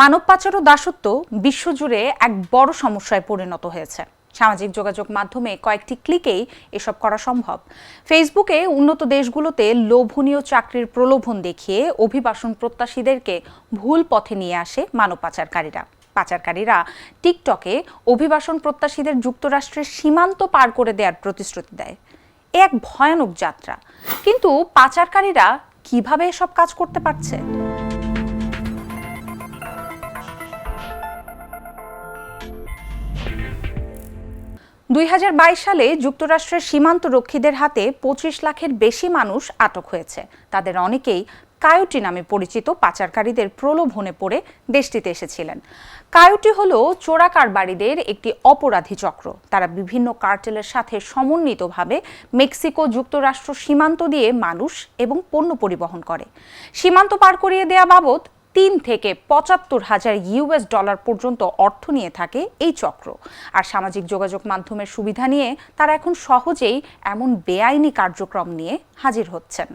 মানব পাচার ও দাসত্ব বিশ্বজুড়ে এক বড় সমস্যায় পরিণত হয়েছে। সামাজিক যোগাযোগ মাধ্যমে কয়েকটি ক্লিকেই এসব করা সম্ভব। ফেসবুকে উন্নত দেশগুলোতে লোভনীয় চাকরির প্রলোভন দেখিয়ে অভিবাসন প্রত্যাশীদেরকে ভুল পথে নিয়ে আসে মানব পাচারকারীরা। পাচারকারীরা টিকটকে অভিবাসন প্রত্যাশীদের যুক্তরাষ্ট্রের সীমান্ত পার করে দেওয়ার প্রতিশ্রুতি দেয়। এ এক ভয়ানক যাত্রা। কিন্তু পাচারকারীরা কীভাবে এসব কাজ করতে পারছে? দুই হাজার বাইশ সালে যুক্তরাষ্ট্রের সীমান্ত রক্ষীদের হাতে পঁচিশ লাখের বেশি মানুষ আটক হয়েছে। তাদের অনেকেই কায়োটি নামে পরিচিত পাচারকারীদের প্রলোভনে পড়ে দেশটিতে এসেছিলেন। কায়োটি হল চোরা কারবারিদের একটি অপরাধী চক্র। তারা বিভিন্ন কার্টেলের সাথে সমন্বিতভাবে মেক্সিকো যুক্তরাষ্ট্র সীমান্ত দিয়ে মানুষ এবং পণ্য পরিবহন করে। সীমান্ত পার করিয়ে দেয়া বাবদ তিন থেকে পঁচাত্তর হাজার ইউএস ডলার পর্যন্ত অর্থ নিয়ে থাকে এই চক্র। আর সামাজিক যোগাযোগ মাধ্যমের সুবিধা নিয়ে তারা এখন সহজেই এমন বেআইনি কার্যক্রম নিয়ে হাজির হচ্ছেন।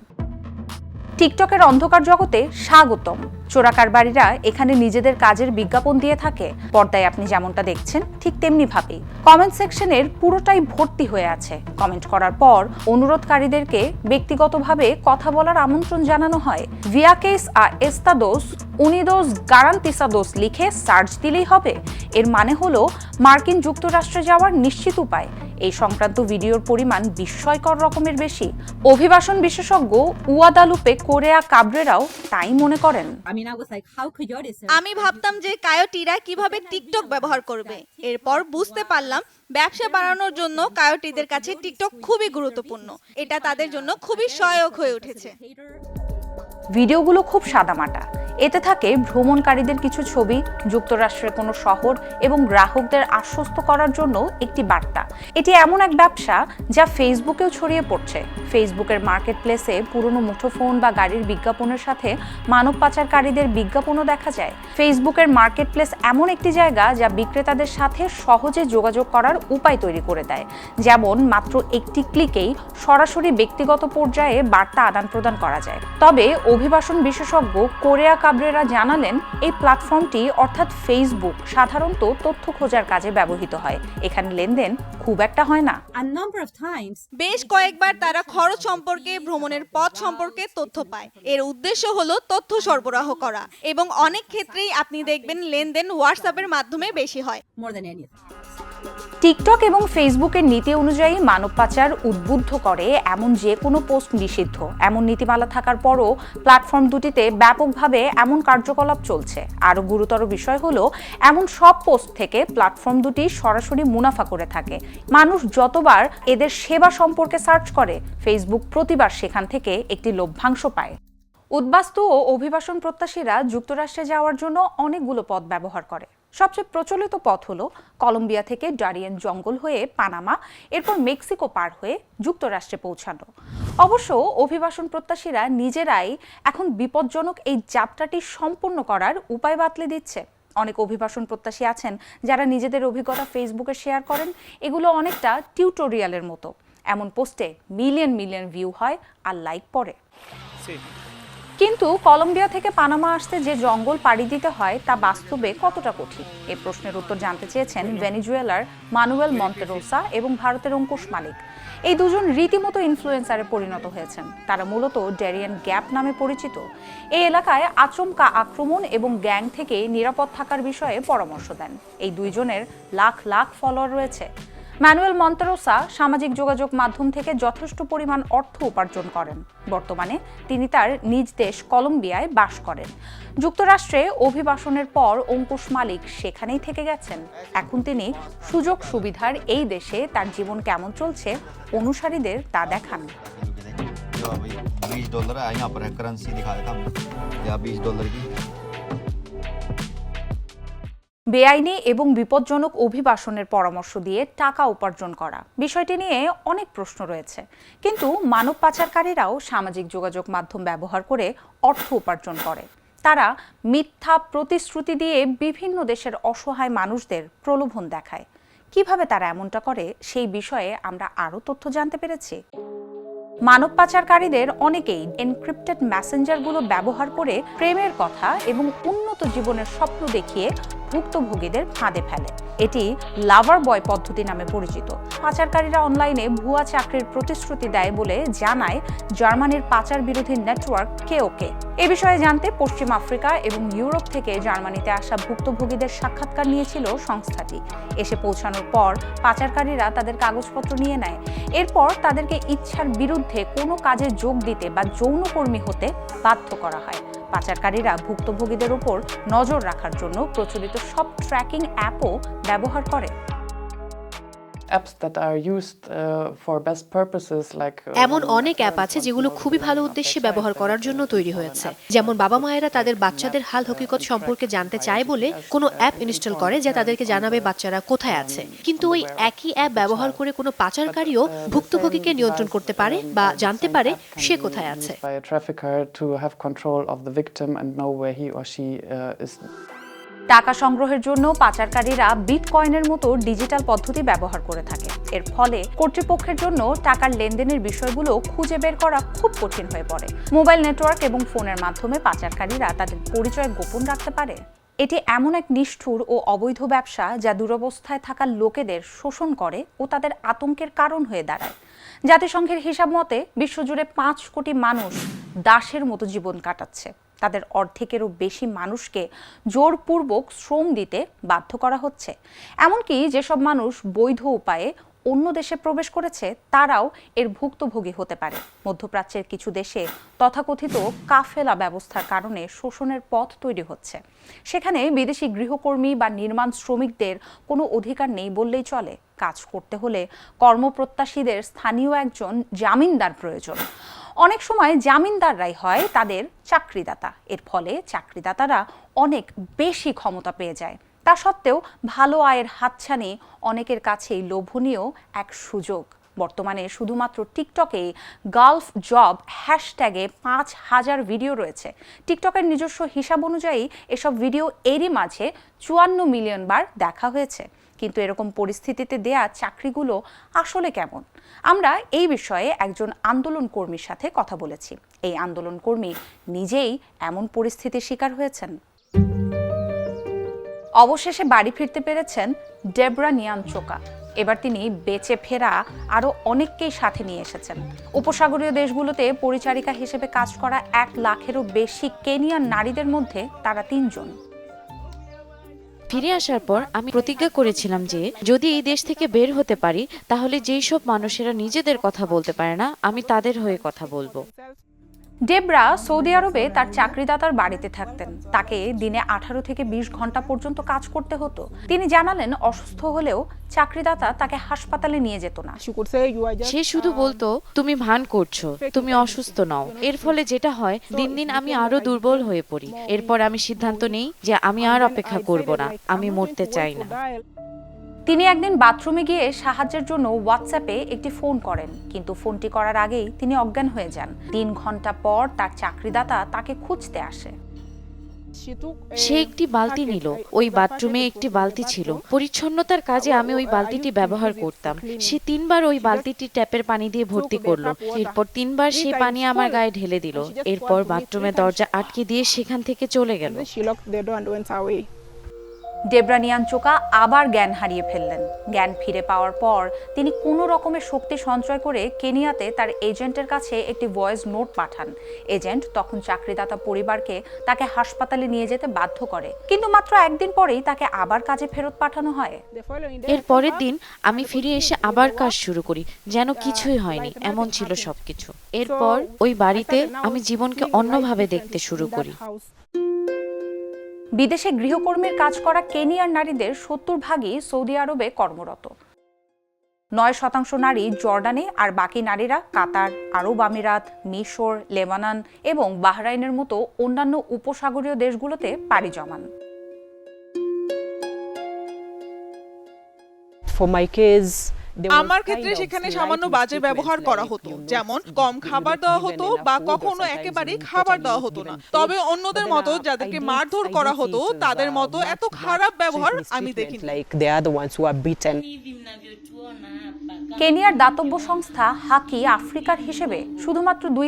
টিকটকের অন্ধকার জগতে স্বাগতম। চোরাকারবারীরা এখানে নিজেদের কাজের বিজ্ঞাপন দিয়ে থাকে। পর্দায় আপনি যেমনটা দেখছেন, ঠিক তেমনি ভাবেই কমেন্ট সেকশনের পুরোটাই ভর্তি হয়ে আছে। কমেন্ট করার পর অনুরোধকারীদেরকে ব্যক্তিগতভাবে কথা বলার আমন্ত্রণ জানানো হয়। ভিয়াকেস আ এস্তাদোস, উনিদোস গারান্তিসাদোস লিখে সার্চ দিলেই হবে। এর মানে হলো, মার্কিন যুক্তরাষ্ট্রে যাওয়ার নিশ্চিত উপায়। এই সংক্রান্ত ভিডিওর পরিমাণ বিস্ময়কর রকমের বেশি। অভিবাসন বিশেষজ্ঞ উয়াদালুপে কোরেয়া কাবরেরাও তাই মনে করেন? আমি ভাবতাম যে কায়োটিরা কীভাবে টিকটক ব্যবহার করবে। এরপর বুঝতে পারলাম ব্যবসা বাড়ানোর জন্য কায়োটিদের কাছে টিকটক খুবই গুরুত্বপূর্ণ। এটা তাদের জন্য খুবই সহায়ক হয়ে উঠেছে। ভিডিওগুলো খুব সাদামাটা। এতে থাকে ভ্রমণকারীদের কিছু ছবি, যুক্তরাষ্ট্রের কোনো শহর এবং গ্রাহকদের আশ্বস্ত করার জন্য একটি বার্তা। এটি এমন এক ব্যবসা যা ফেসবুকেও ছড়িয়ে পড়ছে। ফেসবুকের মার্কেট প্লেসে পুরনো মুঠোফোন বা গাড়ির বিজ্ঞাপনের সাথে মানব পাচারকারীদের বিজ্ঞাপনও দেখা যায়। ফেসবুকের মার্কেট প্লেস এমন একটি জায়গা যা বিক্রেতাদের সাথে সহজে যোগাযোগ করার উপায় তৈরি করে দেয়। যেমন মাত্র একটি ক্লিকেই সরাসরি ব্যক্তিগত পর্যায়ে বার্তা আদান প্রদান করা যায়। তবে অভিবাসন বিশেষজ্ঞ কোরিয়া কাবরেরা জানালেন এই প্ল্যাটফর্মটি অর্থাৎ ফেসবুক সাধারণত তথ্য খোঁজার কাজে ব্যবহৃত হয়। এখানে লেনদেন খুব একটা হয় না। বেশ কয়েকবার তারা খরচ সম্পর্কে ভ্রমণের পথ সম্পর্কে তথ্য পায়। এর উদ্দেশ্য হলো তথ্য সরবরাহ করা এবং অনেক ক্ষেত্রেই আপনি দেখবেন লেনদেন হোয়াটসঅ্যাপের মাধ্যমে বেশি হয়. টিকটক এবং ফেসবুকের নীতি অনুযায়ী মানব পাচার উদ্বুদ্ধ করে এমন যে কোনো পোস্ট নিষিদ্ধ। এমন নীতিমালা থাকার পরও প্ল্যাটফর্ম দুটিতে ব্যাপকভাবে এমন কার্যকলাপ চলছে। আরও গুরুতর বিষয় হলো, এমন সব পোস্ট থেকে প্ল্যাটফর্ম দুটি সরাসরি মুনাফা করে থাকে। মানুষ যতবার এদের সেবা সম্পর্কে সার্চ করে, ফেসবুক প্রতিবার সেখান থেকে একটি লভ্যাংশ পায়। উদ্বাস্তু ও অভিবাসন প্রত্যাশীরা যুক্তরাষ্ট্রে যাওয়ার জন্য অনেকগুলো পথ ব্যবহার করে। সবচেয়ে প্রচলিত পথ হলো কলম্বিয়া থেকে ডারিয়ান জঙ্গল হয়ে পানামা, এরপর মেক্সিকো পার হয়ে যুক্তরাষ্ট্রে পৌঁছানো। অবশ্য অভিবাসন প্রত্যাশীরা নিজেরাই এখন বিপজ্জনক এই যাত্রাটি সম্পূর্ণ করার উপায় বাতলে দিচ্ছে। অনেক অভিবাসন প্রত্যাশী আছেন যারা নিজেদের অভিজ্ঞতা ফেসবুকে শেয়ার করেন, এগুলো অনেকটা টিউটোরিয়ালের মতো। এমন পোস্টে মিলিয়ন মিলিয়ন ভিউ হয় আর লাইক পড়ে। কিন্তু কলম্বিয়া থেকে পানামা আসতে যে জঙ্গল পাড়ি দিতে হয়, তা বাস্তবে কতটা কঠিন? এ প্রশ্নের উত্তর জানতে চেয়েছেন ভেনিজুয়েলার মানুয়েল মন্তেরোসা এবং ভারতের অঙ্কুশ মালিক। এই দুজন রীতিমতো ইনফ্লুয়েন্সারে পরিণত হয়েছেন। তারা মূলত ড্যারিয়ান গ্যাপ নামে পরিচিত। এই এলাকায় আচমকা আক্রমণ এবং গ্যাং থেকে নিরাপদ থাকার বিষয়ে পরামর্শ দেন। এই দুইজনের লাখ লাখ ফলোয়ার রয়েছে। ম্যানুয়েল মন্তেরোসা সামাজিক যোগাযোগ মাধ্যম থেকে যথেষ্ট পরিমাণ অর্থ উপার্জন করেন বর্তমানে তিনি তার নিজ দেশ কলম্বিয়ায় বাস করেন যুক্তরাষ্ট্রে অভিবাসনের পর অঙ্কুশ মালিক সেখানেই থেকে গেছেন এখন তিনি সুযোগ সুবিধার এই দেশে তার জীবন কেমন চলছে অনুসারীদের তা দেখান जो अभी बीस डॉलर है यहाँ पर है करेंसी दिखाया था हमने या बीस डॉलर की বেআইনি এবং বিপজ্জনক অভিবাসনের পরামর্শ দিয়ে টাকা উপার্জন করা। বিষয়টি নিয়ে অনেক প্রশ্ন রয়েছে। কিন্তু মানব পাচারকারীরাও সামাজিক যোগাযোগ মাধ্যম ব্যবহার করে অর্থ উপার্জন করে। তারা মিথ্যা প্রতিশ্রুতি দিয়ে বিভিন্ন দেশের অসহায় মানুষদের প্রলোভন দেখায়। কীভাবে তারা এমনটা করে, সেই বিষয়ে আমরা আরও তথ্য জানতে পেরেছি। মানব পাচারকারীদের অনেকেই এনক্রিপ্টেড মেসেঞ্জারগুলো ব্যবহার করে প্রেমের কথা এবং উন্নত জীবনের স্বপ্ন দেখিয়ে ভুক্তভোগীদের ফাঁদে ফেলে। এটি লাভার বয় পদ্ধতি নামে পরিচিত। পাচারকারীরা অনলাইনে ভুয়া চাকরির প্রতিশ্রুতি দেয় বলে জানায় জার্মানির পাচার বিরোধী নেটওয়ার্ক কেওকে। এ বিষয়ে জানতে পশ্চিম আফ্রিকা এবং ইউরোপ থেকে জার্মানিতে আসা ভুক্তভোগীদের সাক্ষাৎকার নিয়েছিল সংস্থাটি। এসে পৌঁছানোর পর পাচারকারীরা তাদের কাগজপত্র নিয়ে নেয়। এরপর তাদেরকে ইচ্ছার বিরুদ্ধে কোনো কাজে যোগ দিতে বা যৌনকর্মী হতে বাধ্য করা হয়। পাচারকারীরা ভুক্তভোগীদের উপর নজর রাখার জন্য প্রচলিত সব ট্র্যাকিং অ্যাপও ব্যবহার করে। এমন অনেক অ্যাপ আছে যেগুলো খুবই ভালো উদ্দেশ্যে ব্যবহার করার জন্য তৈরি হয়েছে। যেমন বাবা মায়েরা তাদের বাচ্চাদের হাল হকিকত সম্পর্কে জানতে চায় বলে কোনো অ্যাপ ইনস্টল করে যা তাদেরকে জানাবে বাচ্চারা কোথায় আছে। কিন্তু ওই একই অ্যাপ ব্যবহার করে কোনো পাচারকারীও ভুক্তভোগীকে নিয়ন্ত্রণ করতে পারে বা জানতে পারে সে কোথায় আছে। টাকা সংগ্রহের জন্য পাচারকারীরা বিটকয়েনের মতো ডিজিটাল পদ্ধতি ব্যবহার করে থাকে। এর ফলে কর্তৃপক্ষের জন্য টাকার লেনদেনের বিষয়গুলো খুঁজে বের করা খুব কঠিন হয়ে পড়ে। মোবাইল নেটওয়ার্ক এবং ফোনের মাধ্যমে পাচারকারীরা তাদের পরিচয় গোপন রাখতে পারে। এটি এমন এক নিষ্ঠুর ও অবৈধ ব্যবসা যা দুরবস্থায় থাকা লোকেদের শোষণ করে ও তাদের আতঙ্কের কারণ হয়ে দাঁড়ায়। জাতিসংঘের হিসাব মতে, বিশ্বজুড়ে পাঁচ কোটি মানুষ দাসের মতো জীবন কাটাচ্ছে। তাদের অর্ধেকেরও বেশি মানুষকে জোরপূর্বক শ্রম দিতে বাধ্য করা হচ্ছে। এমনকি যেসব মানুষ বৈধ উপায়ে অন্য দেশে প্রবেশ করেছে, তারাও এর ভুক্তভোগী হতে পারে। মধ্যপ্রাচ্যের কিছু দেশে তথাকথিত কাফেলা ব্যবস্থার কারণে শোষণের পথ তৈরি হচ্ছে। সেখানে বিদেশি গৃহকর্মী বা নির্মাণ শ্রমিকদের কোনো অধিকার নেই বললেই চলে। কাজ করতে হলে কর্মপ্রত্যাশীদের স্থানীয় একজন জামিনদার প্রয়োজন। অনেক সময় জামিনদাররাই হয় তাদের চাকরিদাতা। এর ফলে চাকরিদাতারা অনেক বেশি ক্ষমতা পেয়ে যায়। তা সত্ত্বেও ভালো আয়ের হাতছানি অনেকের কাছেই লোভনীয় এক সুযোগ। বর্তমানে শুধুমাত্র টিকটকে গালফ জব হ্যাশট্যাগে পাঁচ হাজার ভিডিও রয়েছে। টিকটকের নিজস্ব হিসাব অনুযায়ী এসব ভিডিও এরই মাঝে চুয়ান্ন মিলিয়ন বার দেখা হয়েছে। কিন্তু এরকম পরিস্থিতিতে দেয়া চাকরিগুলো আসলে কেমন? আমরা এই বিষয়ে একজন আন্দোলন কর্মীর সাথে কথা বলেছি। এই আন্দোলন কর্মী নিজেই এমন পরিস্থিতির শিকার হয়েছেন। অবশেষে বাড়ি ফিরতে পেরেছেন ডেবরা নিয়ান চোকা এবার তিনি বেঁচে ফেরা আরও অনেককেই সাথে নিয়ে এসেছেন। উপসাগরীয় দেশগুলোতে পরিচারিকা হিসেবে কাজ করা এক লাখেরও বেশি কেনিয়ান নারীদের মধ্যে তারা তিনজন। ফিরে আসার পর আমি প্রতিজ্ঞা করেছিলাম যে, যদি এই দেশ থেকে বের হতে পারি, তাহলে যেই সব মানুষেরা নিজেদের কথা বলতে পারে না, আমি তাদের হয়ে কথা বলব। ডেবরা সৌদি আরবে তার চাকরিদাতার বাড়িতে থাকতেন। তাকে দিনে আঠারো থেকে বিশ ঘণ্টা পর্যন্ত কাজ করতে হতো। তিনি জানালেন, অসুস্থ হলেও চাকরিদাতা তাকে হাসপাতালে নিয়ে যেত না। সে শুধু বলতো, তুমি ভান করছ, তুমি অসুস্থ নও। এর ফলে যেটা হয়, দিন দিন আমি আরও দুর্বল হয়ে পড়ি। এরপর আমি সিদ্ধান্ত নেই যে আমি আর অপেক্ষা করব না, আমি মরতে চাই না। তিনি একদিন বাথরুমে গিয়ে সাহায্যের জন্য হোয়াটসঅ্যাপে একটি ফোন করেন কিন্তু ফোনটি করার আগেই তিনি অজ্ঞান হয়ে যান। তিন ঘণ্টা পর তার চাকরিদাতা তাকে খুঁজতে আসে। সে একটি বালতি নিল। ওই বাথরুমে একটি বালতি ছিল। পরিচ্ছন্নতার কাজে আমি ওই বালতিটি ব্যবহার করতাম। সে তিনবার ওই বালতিটি ট্যাপের পানি দিয়ে ভর্তি করল। এরপর তিনবার সেই পানি আমার গায়ে ঢেলে দিল। এরপর বাথরুমের দরজা আটকে দিয়ে সেখান থেকে চলে গেল। She locked the door and went away. ডেব্রানিয়ান চোকা আবার জ্ঞান হারিয়ে ফেললেন জ্ঞান ফিরে পাওয়ার পর তিনি কোনো রকমের শক্তি সঞ্চয় করে কেনিয়াতে তার এজেন্টের কাছে একটি ভয়েস নোট পাঠান এজেন্ট তখন চাকরিদাতা পরিবারকে তাকে হাসপাতালে নিয়ে যেতে বাধ্য করে কিন্তু মাত্র একদিন পরেই তাকে আবার কাজে ফেরত পাঠানো হয় এর পরের দিন আমি ফিরে এসে আবার কাজ শুরু করি, যেন কিছুই হয়নি, এমন ছিল সবকিছু এরপর ওই বাড়িতে আমি জীবনকে অন্যভাবে দেখতে শুরু করি. বিদেশে গৃহকর্মীর কাজ করা কেনিয়ার নারীদের সত্তর ভাগই সৌদি আরবে কর্মরত। নয় শতাংশ নারী জর্ডানে আর বাকি নারীরা কাতার, আরব আমিরাত, মিশর, লেবানন এবং বাহরাইনের মতো অন্যান্য উপসাগরীয় দেশগুলোতে পাড়ি জমান। For my আমার ক্ষেত্রে সেখানে সামান্য বাজে ব্যবহার করা হতো। যেমন কম খাবার দেওয়া হতো বা কখনো একেবারেই খাবার দেওয়া হতো না। তবে অন্যদের মতো যাদেরকে মারধর করা হতো তাদের মতো এত খারাপ ব্যবহার আমি দেখিনি. কেনিয়ার দাতব্য সংস্থা হাকি আফ্রিকার হিসেবে শুধুমাত্র দুই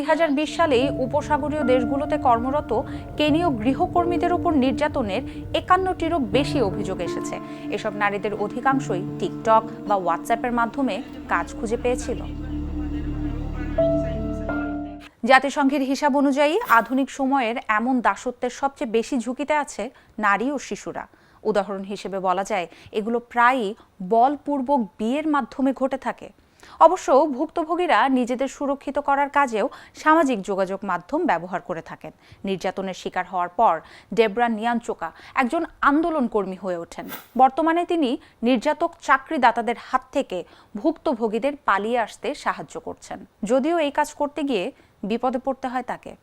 সালেই উপসাগরীয় দেশগুলোতে কর্মরত কেনীয় গৃহকর্মীদের উপর নির্যাতনের একান্নটিরও বেশি অভিযোগ এসেছে। এসব নারীদের অধিকাংশই টিকটক বা হোয়াটসঅ্যাপের মাধ্যমে কাজ খুঁজে পেয়েছিল। জাতিসংঘের হিসাব অনুযায়ী আধুনিক সময়ের এমন দাসত্বের সবচেয়ে বেশি ঝুঁকিতে আছে নারী ও শিশুরা। উদাহরণ হিসেবে বলা যায়, এগুলো প্রায়ই বলপূর্বক বিয়ের মাধ্যমে ঘটে থাকে। অবশ্য ভুক্তভোগীরা নিজেদের সুরক্ষিত করার কাজেও সামাজিক যোগাযোগ মাধ্যম ব্যবহার করে থাকেন। নির্যাতনের শিকার হওয়ার পর ডেবরা নিয়াঞ্চোকা একজন আন্দোলন কর্মী হয়ে ওঠেন। বর্তমানে তিনি নির্যাতক চাকরিদাতাদের হাত থেকে ভুক্তভোগীদের পালিয়ে আসতে সাহায্য করছেন। যদিও এই কাজ করতে গিয়ে বিপদে পড়তে হয় তাকে।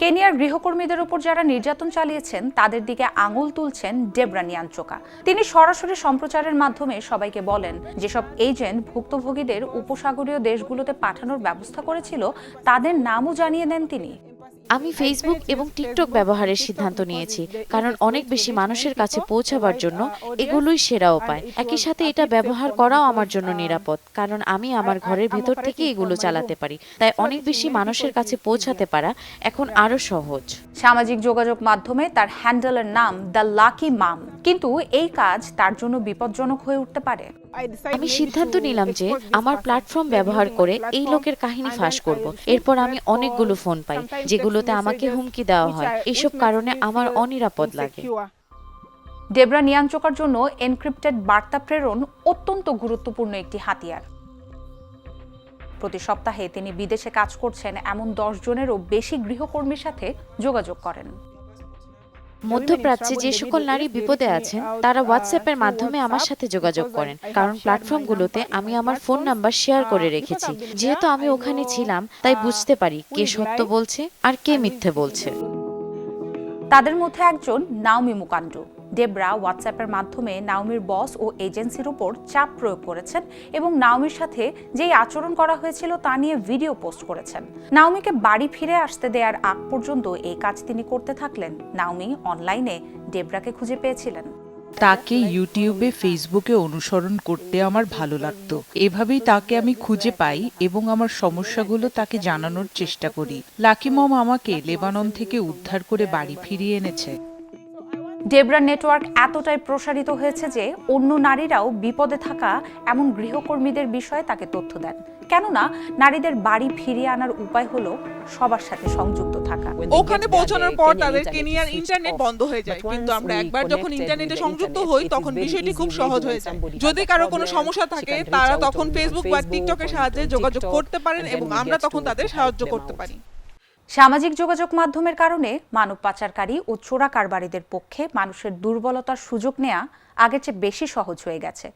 কেনিয়ার গৃহকর্মীদের উপর যারা নির্যাতন চালিয়েছেন, তাদের দিকে আঙুল তুলছেন ডেবরা নিয়ান্ত্রকা। তিনি সরাসরি সম্প্রচারের মাধ্যমে সবাইকে বলেন, যেসব এজেন্ট ভুক্তভোগীদের উপসাগরীয় দেশগুলোতে পাঠানোর ব্যবস্থা করেছিল, তাদের নামও জানিয়ে দেন তিনি। আমি ফেসবুক এবং টিকটক ব্যবহারের সিদ্ধান্ত নিয়েছি, কারণ অনেক বেশি মানুষের কাছে পৌঁছাবার জন্য এগুলোই সেরা উপায়। একই সাথে এটা ব্যবহার করাও আমার জন্য নিরাপদ, কারণ আমি আমার ঘরের ভেতর থেকে এগুলো চালাতে পারি। তাই অনেক বেশি মানুষের কাছে পৌঁছাতে পারা এখন আরও সহজ। সামাজিক যোগাযোগ মাধ্যমে তার হ্যান্ডেলের নাম দ্য লাকি মাম। কিন্তু এই কাজ তার জন্য বিপজ্জনক হয়ে উঠতে পারে। আমি সিদ্ধান্ত নিলাম যে আমার প্ল্যাটফর্ম ব্যবহার করে এই লোকের কাহিনী ফাঁস করব। এরপর আমি অনেকগুলো ফোন পাই যেগুলোতে আমাকে হুমকি দেওয়া হয়। এসব কারণে আমার অনিরাপদ লাগে. ডেবরা নিয়াঞ্চকার জন্য এনক্রিপ্টেড বার্তা প্রেরণ অত্যন্ত গুরুত্বপূর্ণ একটি হাতিয়ার। প্রতি সপ্তাহে তিনি বিদেশে কাজ করছেন এমন দশ জনেরও বেশি গৃহকর্মীর সাথে যোগাযোগ করেন। মধ্যপ্রাচ্যে যে সকল নারী বিপদে আছেন তারা হোয়াটসঅ্যাপের মাধ্যমে আমার সাথে যোগাযোগ করেন কারণ প্ল্যাটফর্মগুলোতে আমি আমার ফোন নাম্বার শেয়ার করে রেখেছি। যেহেতু আমি ওখানে ছিলাম তাই বুঝতে পারি কে সত্য বলছে আর কে মিথ্যে বলছে। তাদের মধ্যে একজন নাওমি মুকান্ডু ডেবরা হোয়াটসঅ্যাপের মাধ্যমে নাওমির বস ও এজেন্সির উপর চাপ প্রয়োগ করেছেন এবং নাওমির সাথে যেই আচরণ করা হয়েছিল তা নিয়ে ভিডিও পোস্ট করেছেন। নাওমিকে বাড়ি ফিরে আসতে দেওয়ার আগ পর্যন্ত এই কাজ তিনি করতে থাকলেন। নাওমি অনলাইনে ডেবরাকে খুঁজে পেয়েছিলেন। তাকে ইউটিউবে ফেসবুকে অনুসরণ করতে আমার ভালো লাগতো। এভাবেই তাকে আমি খুঁজে পাই এবং আমার সমস্যাগুলো তাকে জানানোর চেষ্টা করি। লাকি মম আমাকে লেবানন থেকে উদ্ধার করে বাড়ি ফিরিয়ে এনেছে। ডেবরা নেটওয়ার্ক এতটাই প্রসারিত হয়েছে যে অন্য নারীরাও বিপদে থাকা এমন গৃহকর্মীদের বিষয়ে তাকে তথ্য দেন। কেননা নারীদের বাড়ি ফিরিয়ে আনার উপায় হলো সবার সাথে সংযুক্ত থাকা। ওখানে পৌঁছানোর পর তাদের কেনিয়ার ইন্টারনেট বন্ধ হয়ে যায়। কিন্তু আমরা একবার যখন ইন্টারনেটে সংযুক্ত হই তখন বিষয়টি খুব সহজ হয়ে যায়। যদি কারও কোনো সমস্যা থাকে তারা তখন ফেসবুক বা টিকটকের সাহায্যে যোগাযোগ করতে পারেন এবং আমরা তখন তাদের সাহায্য করতে পারি। সামাজিক যোগাযোগ মাধ্যমের কারণে মানব পাচারকারী ও চোরা কারবারিদের পক্ষে মানুষের দুর্বলতার সুযোগ নেওয়া আগের চেয়ে বেশি সহজ হয়ে গেছে।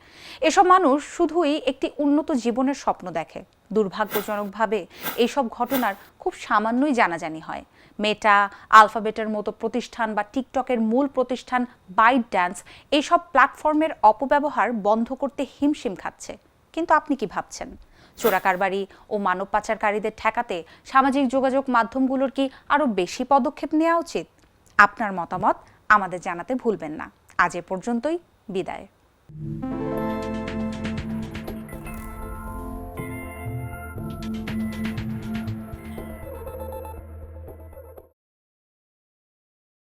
এসব মানুষ শুধুই একটি উন্নত জীবনের স্বপ্ন দেখে। দুর্ভাগ্যজনকভাবে এইসব ঘটনার খুব সামান্যই জানাজানি হয়। মেটা, আলফাবেটের মতো প্রতিষ্ঠান বা টিকটকের মূল প্রতিষ্ঠান বাইট ড্যান্স এইসব প্ল্যাটফর্মের অপব্যবহার বন্ধ করতে হিমশিম খাচ্ছে। কিন্তু আপনি কি ভাবছেন? চোরাকারবারি ও মানব পাচারকারীদের ঠেকাতে সামাজিক যোগাযোগ মাধ্যমগুলোর কি আরও বেশি পদক্ষেপ নেওয়া উচিত? আপনার মতামত আমাদের জানাতে ভুলবেন না। আজ এ পর্যন্তই, বিদায়।